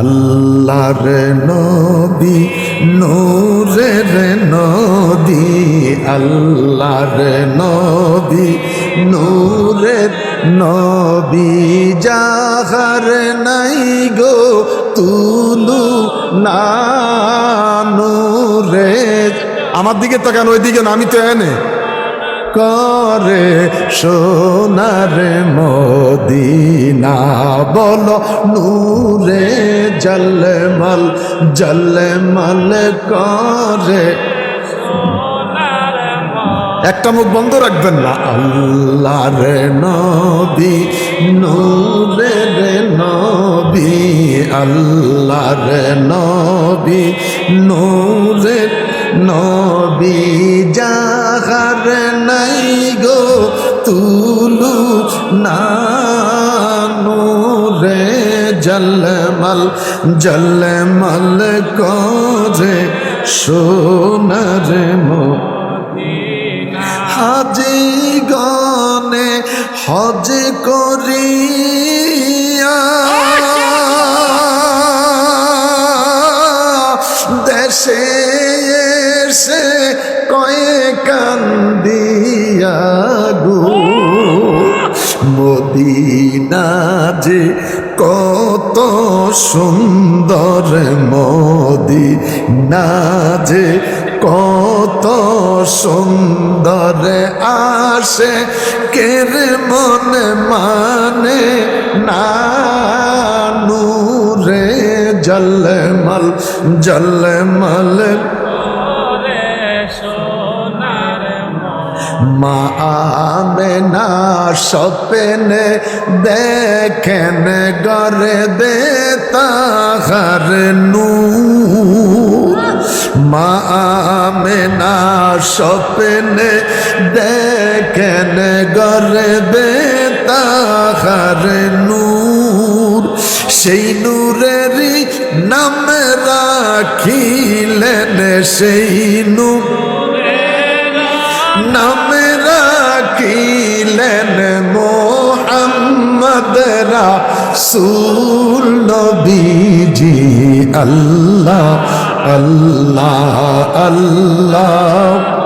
আল্লাহর নবী, নূরের নদী আল্লাহর নবী, নূরের নবী, যাহার নাই গো তুলু না নূরে আমার দিকে তো কেন ওই দিকে না, আমি তো এনে। করে সোনার মদিনা। বল, নূরে জলমল জলমল করে। একটা মুখ বন্ধ রাখবেন না। আল্লাহ আল্লাহর নবী নবী, আল্লাহর নবী নূরের নবী, যাহার নাই গো তুলু না নূরে জলমল জলমল করে সোনার মো। হাজি গনে হজ করিয়া দেশে এসে কয়ে মদিনা যে কত সুন্দর মদিনা যে কত সুন্দর আসে কের মনে মানে না নূরে জলমল জলমল মা আমেনা স্বপ্নে দেখেন গরে দে তাহার নূর। মা আমেনা স্বপ্নে দেখেন গরে দে তাহার নূর। সেই নূরেরই নাম রাখিলেন সেই নূর। নাম মোহাম্মদ রাসূল নবীজি আল্লাহ আল্লাহ আল্লাহ।